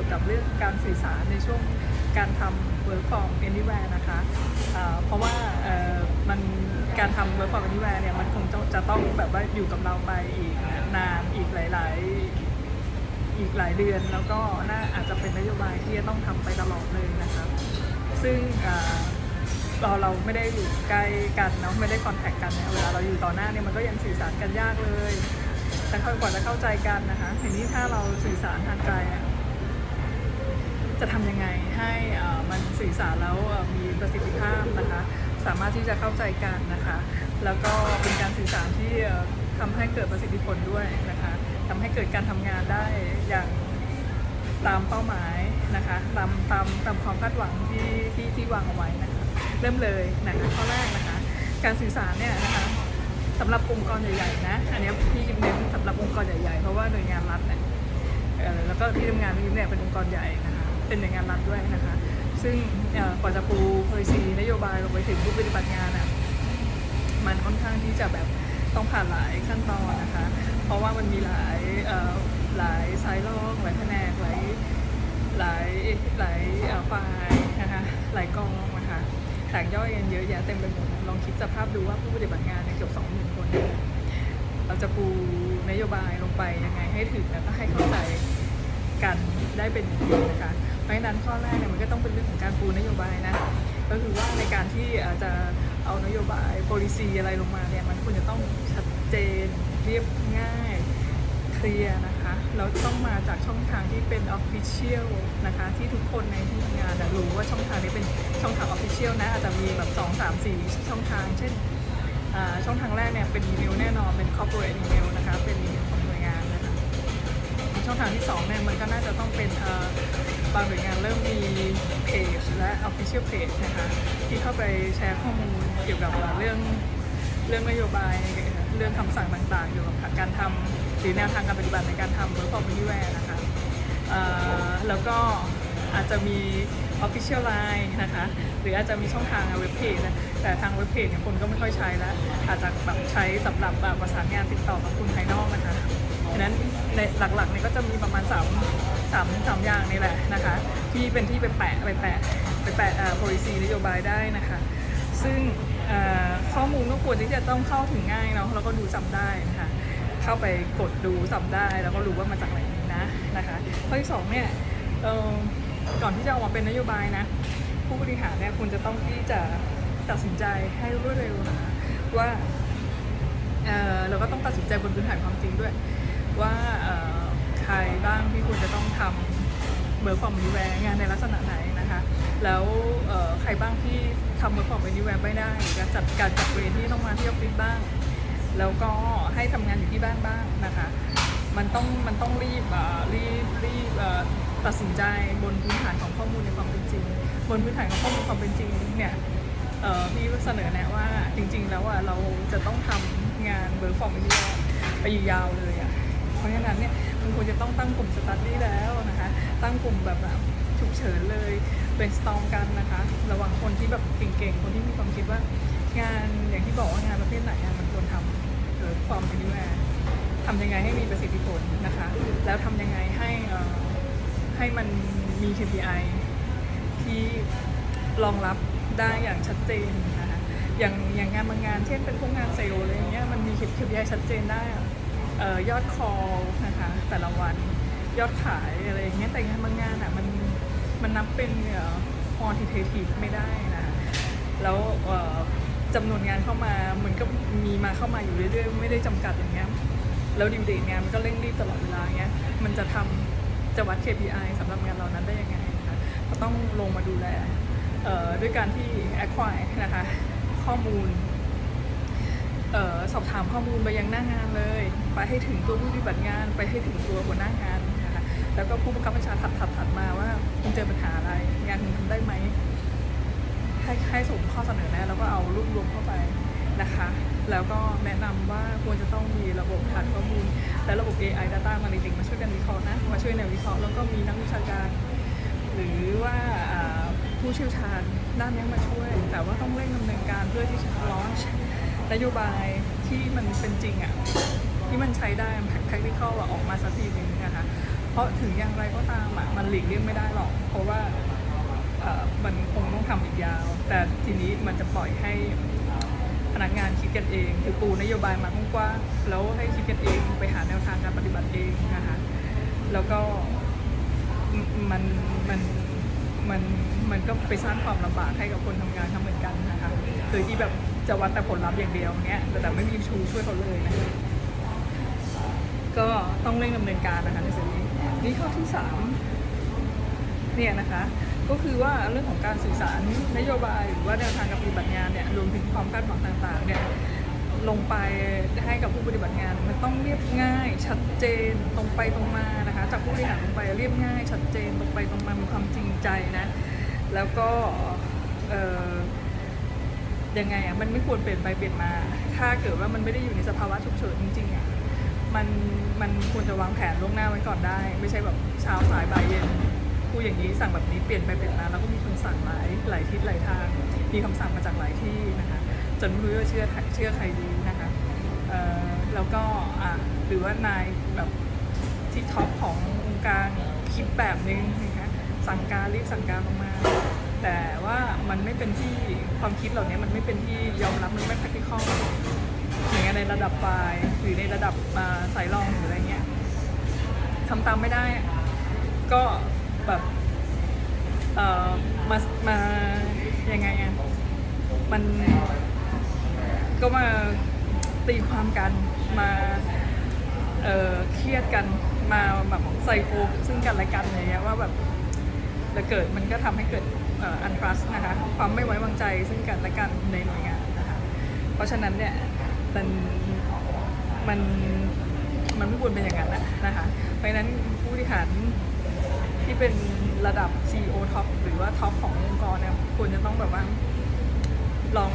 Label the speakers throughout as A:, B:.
A: กี่ยวกับเรื่องการสื่อสารในช่วงการทำ work from anywhere นะคะเพราะว่ามันการทำ work from anywhere เนี่ยมันคงจะต้องแบบว่าอยู่กับเราไปอีกนานอีกหลาย ๆ อีกหลายเดือน แล้วก็น่าอาจจะเป็นนโยบายที่จะต้องทำไปตลอดเลยนะคะซึ่งเราเราไม่ได้อยู่ใกล้กันเนาะไม่ได้คอนแทคกันเนี่ยเวลาเราอยู่ต่อหน้าเนี่ยมันก็ยังสื่อสารกันยากเลยแต่ค่อยกว่าจะเข้าใจกันนะคะทีนี้ถ้าเราสื่อสารทางไกล จะทำยังไงให้มันสื่อสารแล้วมีประสิทธิภาพนะคะ สามารถที่จะเข้าใจกันนะคะ แล้วก็เป็นการสื่อสารที่ทำให้เกิดประสิทธิผลด้วยนะคะทำให้เกิดการทำงานได้อย่างตามเป้าหมายนะคะตามตามตามความคาดหวังที่ที่ที่วางเอาไว้นะคะเริ่มเลยนะคะข้อแรกนะคะ การสื่อสารเนี่ยนะคะสำหรับองค์กรใหญ่ๆนะอันนี้พี่ยิมเน้นสำหรับองค์กรใหญ่ๆเพราะว่าหน่วยงานรัฐเนี่ยแล้วก็ที่ทำงานพี่ยิมเนี่ยเป็นองค์กรใหญ่นะคะ เป็นหน่วยงานรัฐด้วยนะคะ ซึ่งก่อกว่าจะปู policy นโยบายลงไปถึงผู้ปฏิบัติงานอะมันค่อนข้างที่จะแบบต้องผ่านหลายขั้นตอนนะคะ เพราะว่ามันมีหลายหลายไซส์ลอกหลายแผนกหลายหลายหลายเอ่อฝ่ายนะคะหลายกองนะคะแตกย่อยกันเยอะแยะเต็มไปหมดลองคิดสภาพดูว่าผู้ปฏิบัติงานเกือบสองหมื่นคนเนี่ยเราจะปูนโยบายลงไปยังไงให้ถึงแล้วก็ให้เข้าใจกันได้เป็นอย่างดีนะคะ เพราะฉะนั้นข้อแรกเนี่ยมันก็ต้องเป็นเรื่องของการปูนโยบายนะ ก็คือว่าในการที่อาจจะเอานโยบาย policy อะไรลงมาเนี่ยมันควรจะต้องชัดเจนเรียบง่ายเคลียร์นะคะแล้วต้องมาจากช่องทางที่เป็น official นะคะ ที่ทุกคนในที่ทำงานรู้ว่าช่องทางนี้เป็นช่องทาง official นะ อาจจะมีแบบ 2 3 4 ช่องทาง เช่นช่องทางแรกเนี่ยเป็นอีเมลแน่นอนเป็น corporate email นะคะ เป็นอีเมลของหน่วยงานนะคะช่องทางที่2เนี่ยมันก็น่าจะต้องเป็น บางหน่วยงานเริ่มมีเพจและ Official Page นะคะที่เข้าไปแชร์ข้อมูลเกี่ยวกับเรื่องเรื่องนโยบายเรื่องคำสั่งต่างๆเกี่ยวกับการทำหรือแนวทางการปฏิบัติในการทำ Work from Anywhere นะคะแล้วก็อาจจะมี Official Line นะคะหรืออาจจะมีช่องทางเว็บเพจนะแต่ทางเว็บเพจเนี่ยคนก็ไม่ค่อยใช้แล้ว อาจจะแบบใช้สำหรับแบบประสานงานติดต่อกับคุณภายนอกนะคะฉะนั้นในหลักๆเนี่ยก็จะมีประมาณ3 3 3อย่างนี่แหละนะคะ ที่เป็นที่ไปแปะไปแปะไปแปะเอ่อ policy นโยบายได้นะคะ ซึ่งข้อมูลก็ควรที่จะต้องเข้าถึงง่ายเนาะแล้วก็ดูจำได้นะคะเข้าไปกดดูจำได้แล้วก็รู้ว่ามาจากไหนนะนะคะข้อที่สองเนี่ยเอ่อก่อนที่จะออกมาเป็นนโยบายนะผู้บริหารเนี่ยควรจะต้องที่จะตัดสินใจให้รวดเร็วนะคะว่าเอ่อเราก็ต้องตัดสินใจบนพื้นฐานความจริงด้วย ว่า เอ่อใครบ้างที่ควรจะต้องทำเบอร์ฟอร์มนิแวร์งานในลักษณะไหนนะคะ แล้วใครบ้างที่ทำเบอร์ฟอร์มนิแวร์ไม่ได้การจัดการจัดเวรที่ต้องมาที่ออฟฟิศบ้าง แล้วก็ให้ทำงานอยู่ที่บ้านบ้างนะคะ มันต้องมันต้องรีบรีบรีบตัดสินใจบนพื้นฐานของข้อมูลในความเป็นจริง บนพื้นฐานของข้อมูลความเป็นจริงเนี่ยพี่เสนอแนะว่าจริง ๆ แล้วอะเราจะต้องทำงานเบิร์กฟอร์มไปยาวไปอยู่ยาวเลย ราะฉะนั้นเนี่ยมันควรจะต้องตั้งกลุ่มสตัดดี้แล้วนะคะ ตั้งกลุ่มแบบแบบฉุกเฉินเลยเป็นสตอมกันนะคะ ระหว่างคนที่แบบเก่งๆ คนที่มีความคิดว่างานอย่างที่บอกว่างานประเภทไหนมันควรทำเบิร์กฟอร์มไปนิวแทำยังไงให้มีประสิทธิผลนะคะ แล้วทำยังไงให้ให้มันมี KPI ที่รองรับได้อย่างชัดเจนนะคะอย่างอย่างงานบางงานเช่นเป็นพวกงานเซลล์อะไรอย่างเงี้ยมันมี KPI ชัดเจนได้อะ ยอดคอลนะคะแต่ละวันยอดขายอะไรอย่างเงี้ยแต่งานบางงานอะมันมันนับเป็นเอ่อ quantitative ไม่ได้นะแล้วเอ่อจำนวนงานเข้ามามันก็มีมาเข้ามาอยู่เรื่อยๆ ไม่ได้จำกัดอย่างเงี้ยแล้วดิวเดทงานมันก็เร่งรีบตลอดเวลาเงี้ยมันจะทำจะวัด KPI สำหรับงานเหล่านั้นได้ยังไงนะคะก็ต้องลงมาดูแลเอ่อด้วยการที่ acquire นะคะข้อมูล สอบถามข้อมูลไปยังหน้างานเลย ไปให้ถึงตัวผู้ปฏิบัติงาน ไปให้ถึงตัวหัวหน้างานนะคะแล้วก็ผู้บังคับบัญชาถัดถัดถัดมาว่าคุณเจอปัญหาอะไร งานคุณทำได้ไหมให้ให้ส่งข้อเสนอแนะแล้วก็เอารวบรวมเข้าไปนะคะ แล้วก็แนะนำว่าควรจะต้องมีระบบฐานข้อมูล และระบบ AI Data Analytics มาช่วยกันวิเคราะห์นะ มาช่วยในวิเคราะห์แล้วก็มีนักวิชาการ หรือว่าอ่าผู้เชี่ยวชาญด้านนี้มาช่วย แต่ว่าต้องเร่งดำเนินการเพื่อที่จะ launch นโยบายที่มันเป็นจริงอะ่ะที่มันใช้ได้ practical อะออกมาสักทีหนึงนะคะเพราะถึงอย่างไรก็ตามอะมันหลีกเลี่ยงไม่ได้หรอก เพราะว่าเอ่อมันคงต้องทำอีกยาว แต่ทีนี้มันจะปล่อยให้พนักงานคิดกันเอง คือปูนโยบายมากว้างๆแล้วให้คิดกันเองไปหาแนวทางการปฏิบัติเองนะคะแล้วก็มันมันมันมันก็ไปสร้างความลำบากให้กับคนทำงานทำเหมือนกันนะคะโดยที่แบบ จะวัดแต่ผลลัพธ์อย่างเดียวเนี้ยแต่ไม่มีชูช่วยเขาเลยนะก็ต้องเร่งดำเนินการนะคะในส่วนนี้นี่ข้อที่สามเนี่ยนะคะก็คือว่าเรื่องของการสื่อสารนโยบายหรือว่าแนวทางการปฏิบัติงานเนี่ยรวมถึงความคาดหวังต่างๆเนี่ยลงไปให้กับผู้ปฏิบัติงานมันต้องเรียบง่าย ชัดเจนตรงไปตรงมานะคะจากผู้บริหารลงไปเรียบง่าย ชัดเจนตรงไปตรงมามีความจริงใจนะแล้วก็เยังไงอะมันไม่ควรเปลี่ยนไปเปลี่ยนมา ถ้าเกิดว่ามันไม่ได้อยู่ในสภาวะฉุกเฉินจริงๆอะมันมันควรจะวางแผนล่วงหน้าไว้ก่อนได้ ไม่ใช่แบบเช้าสายบ่ายเย็นพูอย่างนี้สั่งแบบนี้เปลี่ยนไปเปลี่ยนมาแล้วก็มีคำสั่งหลายหลายทิศหลายทาง มีคำสั่งมาจากหลายที่นะคะจนไม่รู้ว่าเชื่อเชื่อใครดีนะคะเอ่อแล้วก็อะหรือว่านายแบบที่ท็อปขององค์การคิดแบบนึงนะคะสั่งการรีบสั่งการลงมา แต่ว่ามันไม่เป็นที่ความคิดเหล่านี้มันไม่เป็นที่ยอมรับมันไม่ practical อย่างเงี้ยในระดับปลายหรือในระดับสายรองหรืออะไรเงี้ยทำตามไม่ได้ ก็แบบเอ่อมามายังไงอะมันก็มาตีความกันมาเอ่อเครียดกันมาแบบไซโคซึ่งกันและกันอะไรเงี้ยว่าแบบ แล้วเกิดมันก็ทำให้เกิดอันทรัสนะคะความไม่ไว้วางใจซึ่งกันและกันในหน่วยงานนะคะเพราะฉะนั้นเนี่ยมันมันมันไม่ควรเป็นอย่างนั้นนะคะเพราะฉะนั้นผู้บริหารที่เป็นระดับ CEO ท็อปหรือว่าท็อปขององค์กรเนี่ยควรจะต้องแบบว่าลอง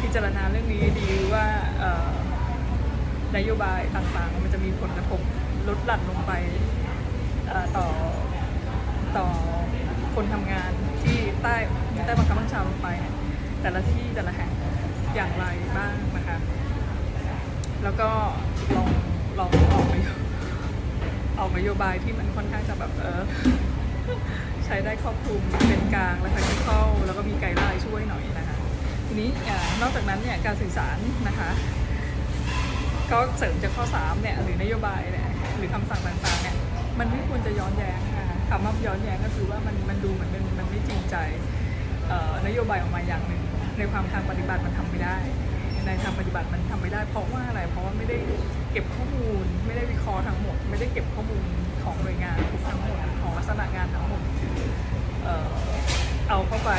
A: พิจารณาเรื่องนี้ดีว่านโยบายต่างๆ มันจะมีผลกระทบลดหลั่นลงไปต่อต่อ คนทำงานที่ใต้ใต้บังคับบัญชาลงไปเนี่ยแต่ละที่แต่ละแห่งอย่างไรบ้างนะคะแล้วก็ลองลองออกนโยออกนโยบายที่มันค่อนข้างจะแบบเออใช้ได้ครอบคลุมเป็นกลางและ practical แล้วก็มีไกด์ไลน์ช่วยหน่อยนะคะทีนี้อ่านอกจากนั้นเนี่ยการสื่อสารนะคะก็เสริมจากข้อ3เนี่ยหรือนโยบายเนี่ยหรือคำสั่งต่างๆเนี่ยมันไม่ควรจะย้อนแย้ง คำว่าย้อนแย้งก็คือว่ามันมันดูเหมือนมันมันไม่จริงใจนโยบายออกมาอย่างหนึ่ง ในความทางปฏิบัติมันทำไม่ได้ ในทางปฏิบัติมันทำไม่ได้ เพราะว่าอะไร เพราะว่าไม่ได้เก็บข้อมูล ไม่ได้วิเคราะห์ทั้งหมด ไม่ได้เก็บข้อมูลของหน่วยงานทุกทั้งหมดของลักษณะงานทั้งหมดเอาเข้าไป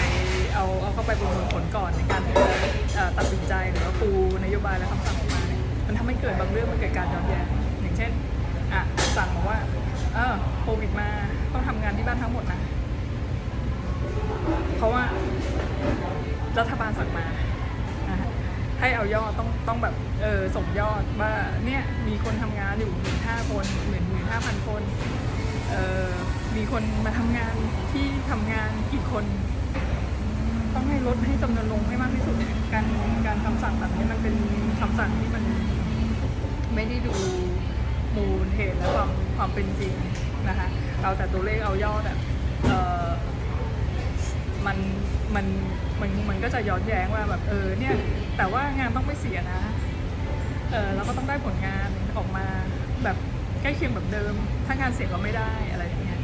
A: เอาเอาเข้าไปประมวลผลก่อนในการที่จะเอ่อตัดสินใจหรือว่าปูนโยบายและคำสั่งออกมาเนี่ยมันทำให้เกิดบางเรื่องมันเกิดการย้อนแย้งอย่างเช่นอะสั่งมาว่าเออโควิดมา ต้องทำงานที่บ้านทั้งหมดนะ เพราะว่ารัฐบาลสั่งมาให้เอายอดต้องต้องแบบเออส่งยอดว่าเนี่ยมีคนทำงานอยู่หมื่นห้าคนหมื่นหมื่นห้าพันคนเออมีคนมาทำงานที่ทำงานกี่คน ต้องให้ลดให้จำนวนลงให้มากที่สุดเนี่ยการการคำสั่งแบบนี้มันเป็นคำสั่งที่มันไม่ได้ดูมูลเหตุและความความเป็นจริงนะคะ เอาแต่ตัวเลขเอายอดอะเออมันมันมันมันก็จะย้อนแย้งว่าแบบเออเนี่ยแต่ว่างานต้องไม่เสียนะเออเราก็ต้องได้ผลงานออกมาแบบใกล้เคียงแบบเดิม ถ้างานเสียก็ไม่ได้อะไรอย่างเงี้ย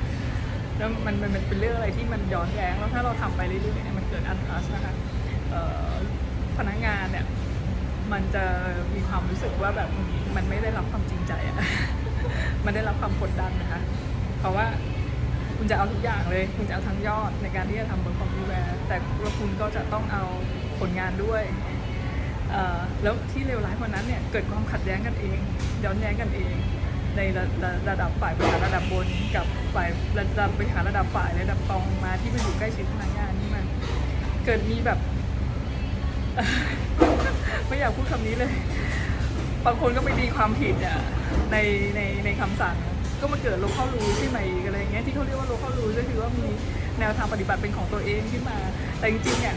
A: แล้วมันมันเป็นเรื่องอะไรที่มันย้อนแย้งแล้วถ้าเราทำไปเรื่อยๆเนี่ยมันเกิดอันทรัสนะคะเออพนักงานเนี่ยมันจะมีความรู้สึกว่าแบบมันไม่ได้รับความจริงใจอะมันได้รับความกดดันนะคะ เพราะว่าคุณจะเอาทุกอย่างเลย คุณจะเอาทั้งยอดในการที่จะทำบนคอมพิวเตอร์แต่ว่าคุณก็จะต้องเอาผลงานด้วย แล้วที่เลวร้ายกว่านั้นเนี่ย เกิดความขัดแย้งกันเองย้อนแย้งกันเอง ในระระระดับฝ่ายบริหารระดับบน กับฝ่ายระดับบริหารระดับฝ่ายระดับกองมาที่มันอยู่ใกล้ชิดพนักงานนี่มันเกิดมีแบบไม่อยากพูดคำนี้เลย บางคนก็ไปดีความผิดอะในในในคำสั่ง ก็มาเกิดโลเคอลรูใช่ไหมอะไรเงี้ยที่เขาเรียกว่าโลเคอลรูก็คือว่ามีแนวทางปฏิบัติเป็นของตัวเองขึ้นมา แต่จริงๆเนี่ย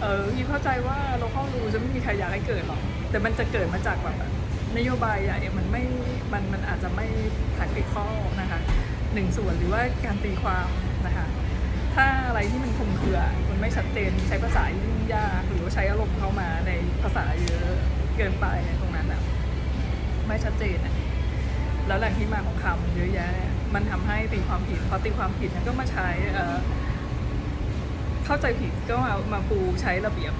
A: เออพี่เข้าใจว่าโลเคอลรูจะไม่มีใครอยากให้เกิดหรอกแต่มันจะเกิดมาจากแบบนโยบายใหญ่มันไม่มันมันอาจจะไม่ practical นะคะหนึ่งส่วนหรือว่าการตีความนะคะถ้าอะไรที่มันคลุมเครือมันไม่ชัดเจนใช้ภาษายุ่งยากหรือว่าใช้อารมณ์เข้ามาในภาษาเยอะเกินไปตรงนั้นอะไม่ชัดเจนอะ แล้วแหล่งที่มาของคำเยอะแยะมันทำให้ตีความผิดพอตีความผิดก็มาใช้เอ่อเข้าใจผิดก็มามาปูใช้ระเบียบ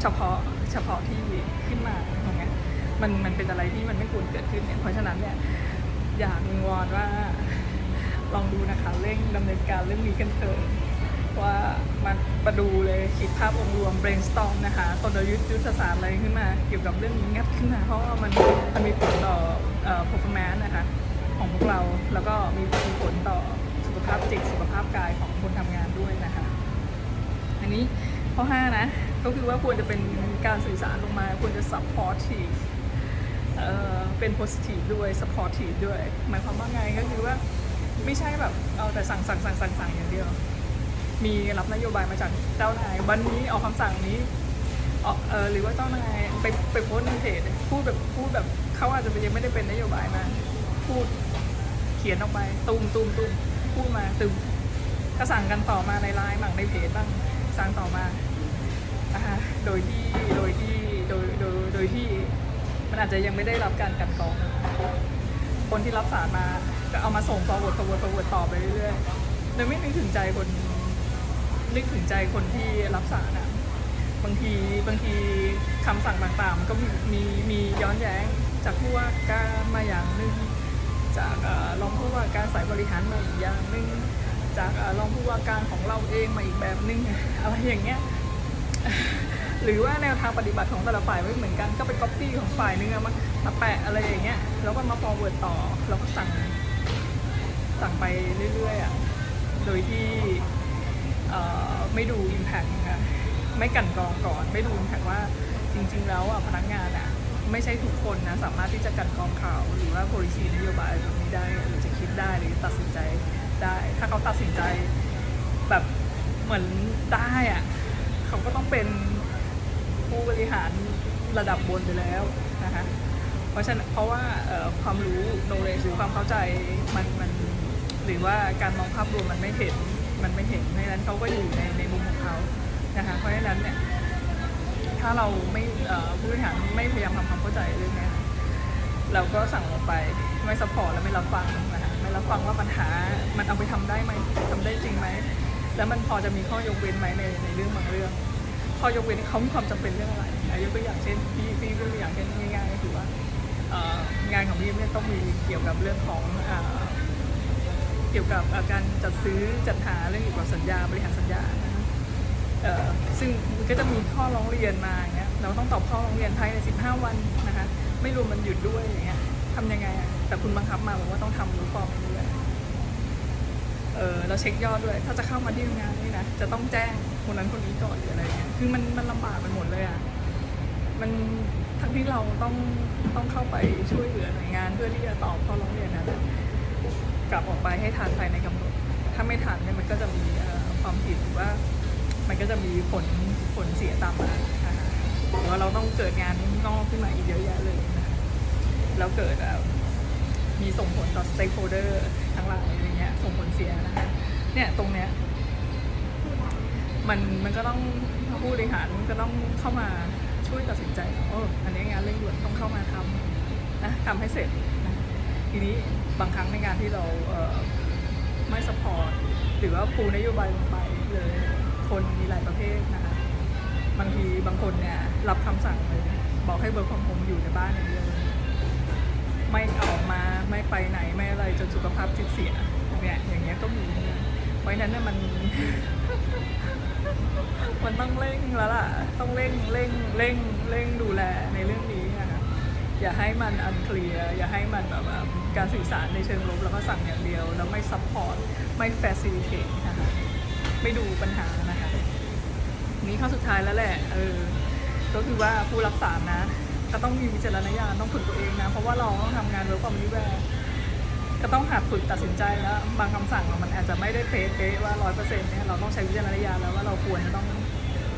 A: เฉพาะเฉพาะที่ขึ้นมาตรงเนี้ยมันมันเป็นอะไรที่มันไม่ควรเกิดขึ้นเนี่ยเพราะฉะนั้นเนี่ยอยากวิงวอนว่าลองดูนะคะเร่งดำเนินการเรื่องนี้กันเถอะว่ามันมาดูเลยคิดภาพองค์รวม brainstorm นะคะกลยุทธ์ยุทธศาสตร์อะไรขึ้นมา เกี่ยวกับเรื่องนี้งัดขึ้นมาเพราะว่ามันมันมีผลต่อ performance นะคะของพวกเราแล้วก็มีผลต่อสุขภาพจิตสุขภาพกายของคนทำงานด้วยนะคะ อันนี้ข้อ5นะก็คือว่าควรจะเป็นการสื่อสารลงมาควรจะ supportive เอ่อเป็น positive ด้วย supportive ด้วย หมายความว่าไงก็คือว่าไม่ใช่แบบเอาแต่สั่งสั่งสั่งสั่งสั่งอย่างเดียว มีรับนโยบายมาจากเจ้านายวันนี้ออกคำสั่งนี้ออกเออหรือว่าเจ้านายไปไปโพสต์ในเพจพูดแบบพูดแบบ เขาอาจจะยังไม่ได้เป็นนโยบายมา พูดเขียนออกไปตูมตูมตูมพูดมาตึมก็สั่งกันต่อมาในไลน์บ้างในเพจบ้างสั่งต่อมาโดยที่โดยที่โดยโดยโดยที่มันอาจจะยังไม่ได้รับการกันกรอง คนที่รับสารมาก็เอามาส่ง forward forward forward ต่อไปเรื่อยๆโดยไม่นึกถึงใจคนนึกถึงใจคนที่รับสารอะบางทีบางทีคำสั่งต่างๆมันก็มีมีมีย้อนแย้ง จากผู้ว่าการมาอย่างหนึ่งจากรองผู้ว่าการสายบริหารมาอีกอย่างหนึ่งจากรองผู้ว่าการของเราเองมาอีกแบบหนึงอะไรอย่างเงี้ยหรือว่าแนวทางปฏิบัติของแต่ละฝ่ายไม่เหมือนกันก็ไปก๊อปปี้ของฝ่ายนึงมามาแปะอะไรอย่างเงี้ยแล้วก็มา forward ต่อแล้วก็สั่งสั่งไปเรื่อยๆอะโดยที่ไม่ดู impact นะคะไม่กันกรองก่อน ไม่ดู impact ว่าจริง ๆ แล้วอะพนักงานอะ ไม่ใช่ทุกคนนะ สามารถที่จะกันกรองข่าว หรือว่า policy นโยบายแบบนี้ได้ หรือจะคิดได้หรือตัดสินใจได้ ถ้าเขาตัดสินใจแบบเหมือนได้อะเขาก็ต้องเป็นผู้บริหารระดับบนไปแล้วนะคะเพราะฉะนั้นเพราะว่าความรู้ knowledge หรือความเข้าใจมันมันหรือว่าการมองภาพรวมมันไม่เห็นมันไม่เห็นเพราะฉะนั้นเขาก็อยู่ในในมุมของเขานะคะเพราะฉะนั้นเนี่ย ถ้าเราไม่ผู้บริหารไม่พยายามทำความเข้าใจเรื่องเนี้ยเราก็สั่งลงไปไม่สปอร์ตและไม่รับฟังนะคะไม่รับฟังว่าปัญหามันเอาไปทำได้ไหมทำได้จริงไหมแล้วมันพอจะมีข้อยกเว้นไหมในในเรื่องบางเรื่อง ข้อยกเว้นเขามีความจำเป็นเรื่องอะไรอะยกตัวอย่างเช่นพี่พี่ยกตัวอย่างเช่นง่ายๆก็คือว่างานของพี่เนี่ยต้องมีเกี่ยวกับเรื่องของเอ่อเกี่ยวกับการจัดซื้อจัดหาเรื่องเกี่ยวกับสัญญาบริหารสัญญานะ ซึ่งมันก็จะมีข้อร้องเรียนมาเงี้ยเราต้องตอบข้อร้องเรียนภายใน 15 วันนะคะ ไม่รวมมันหยุดด้วยอย่างเงี้ยทำยังไงอะแต่คุณบังคับมาบอกว่าต้องทำรู้ฟอร์มด้วยเออเราเช็คยอดด้วย ถ้าจะเข้ามาที่ทำงานนี่นะจะต้องแจ้งคนนั้นคนนี้ก่อนหรืออะไรเงี้ยคือมันมันลำบากไปหมดเลยอะมันทั้งที่เราต้องต้องเข้าไปช่วยเหลือหน่วยงานเพื่อที่จะตอบข้อร้องเรียนนั้นอะกลับออกไปให้ทันภายในกำหนด ถ้าไม่ทันเนี่ยมันก็จะมีความผิดหรือว่า มันก็จะมีผลผลเสียตามมาหรือว่าเราต้องเกิดงานนอกขึ้นมาอีกเยอะแยะเลยนะแล้วเกิดมีส่งผลต่อ stakeholder ทั้งหลายอะไรเงี้ยส่งผลเสียนะคะเนี่ยตรงเนี้ยมันมันก็ต้องผู้บริหารก็ต้องเข้ามาช่วยตัดสินใจเอออันนี้งานเร่งด่วนต้องเข้ามาทำนะทำให้เสร็จนะทีนี้บางครั้งในงานที่เราเไม่สปอร์ตหรือว่าปูนโยบายลงไปเลย คนมีหลายประเภทนะคะ บางทีบางคนเนี่ยรับคำสั่งเลยบอกให้เบิร์กความผมอยู่ในบ้านอย่างเดียวเลยไม่ออกมาไม่ไปไหนไม่อะไรจนสุขภาพจิตเสียเนี่ยอย่างเงี้ยก็มีเพราะฉะนั้นเนี่ยมัน มันต้องเร่งแล้วล่ะ ต้องเร่งเร่งเร่งเร่งดูแลในเรื่องนี้นะคะอย่าให้มันอันเคลียร์อย่าให้มันแบบการสื่อสารในเชิงลบแล้วก็สั่งอย่างเดียว แล้วไม่ซัพพอร์ตไม่แฟซิลิเ e นะคะไม่ดูปัญหานะ นี่ข้อสุดท้ายแล้วแหละ เออ ก็คือว่าผู้รับสารนะ ก็ต้องมีวิจารณญาณต้องฝึกตัวเองนะ เพราะว่าเราต้องทำงานเวิร์กฟอร์มนิแวร์ก็ต้องหัดฝึกตัดสินใจแล้ว บางคำสั่งมันอาจจะไม่ได้เป๊ะๆว่าร้อยเปอร์เซ็นต์เนี่ยเราต้องใช้วิจารณญาณแล้วว่าเราควรจะต้อง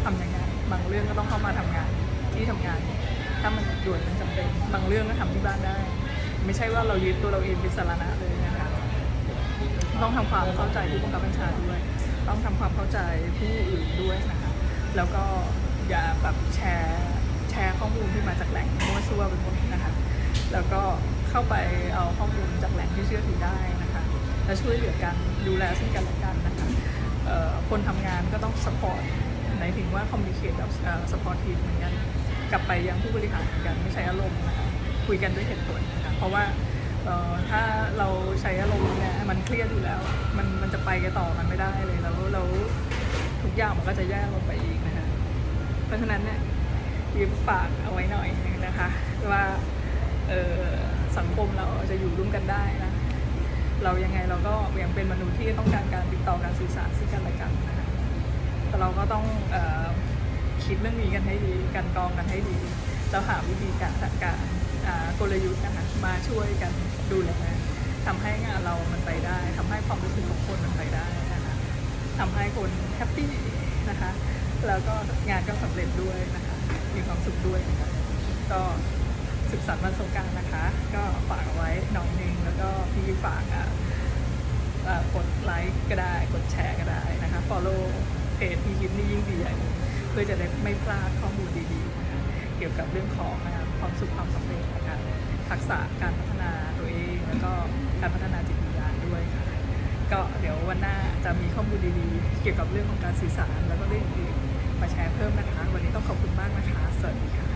A: ทำยังไงบางเรื่องก็ต้องเข้ามาทำงานที่ทำงาน ถ้ามันด่วนมันจำเป็น บางเรื่องก็ทำที่บ้านได้ ไม่ใช่ว่าเรายึดตัวเราเองเป็นสาระเลยนะคะต้องทำความเข้าใจผู้บังคับบัญชาด้วย ต้องทำความเข้าใจผู้อื่นด้วยนะ แล้วก็อย่าแบบแชร์แชร์ข้อมูลที่มาจากแหล่งมั่วซั่วไปหมดนะคะ แล้วก็เข้าไปเอาข้อมูลจากแหล่งที่เชื่อถือได้นะคะ และช่วยเหลือกันดูแลซึ่งกันและกันนะคะคนทำงานก็ต้องสปอร์ตในถึงว่าคอมมิ n เค e กับสปอร์ตทีมเหมือนกันกลับไปยังผู้บริหารเหมือนกันไม่ใช้อารมณ์นะคะคุยกันด้วยเหตุผลนะคะเพราะว่าถ้าเราใช้อารมณ์เนี่ยมันเครียดอยู่แล้ว มันมันจะไปกันต่อกันไม่ได้เลยแล้วแล้วทุกอย่างมันก็จะแย่ลงไปอีก เพราะฉะนั้นเนี่ยยีบฝากเอาไว้หน่อยนึงนะคะ ว่าเออสังคมเราจะอยู่ร่วมกันได้นะ เรายังไงเราก็ยังเป็นมนุษย์ที่ต้องการการติดต่อการสื่อสารซึ่งกันและกันนะคะแต่เราก็ต้องออคิดเรื่องนี้กันให้ดีกันกรองกันให้ดีแล้วหาวิธีการจัดการกลยุทธ์นะคะมาช่วยกันดูแลทำให้งานเรามันไปได้ทำให้ความรู้สึกของคนมันไปได้นะคะทำให้คนแฮปปี้นะคะ แล้วก็งานก็สำเร็จด้วยนะคะ มีความสุขด้วยนะคะก็ศึกษาวันสงการนะคะ ก็ฝากเอาไว้น้องนึงแล้วก็พี่ฝากอะกดไลค์ก็ได้กดแชร์ก็ได้นะคะ follow เพจพี่ยิปนี่ยิ่งดีใหญ่เลยเพื่อจะได้ไม่พลาดข้อมูลดีๆนะคะเกี่ยวกับเรื่องของนะคะความสุขความสำเร็จนะคะทักษะการพัฒนาตัวเองแล้วก็การพัฒนาจิตวิญญาณด้วยค่ะก็เดี๋ยววันหน้าจะมีข้อมูลดีๆ เกี่ยวกับเรื่องของการสื่อสารแล้วก็เรื่องอื่น มาแชร์เพิ่มนะคะ วันนี้ต้องขอบคุณมากนะคะ สวัสดีค่ะ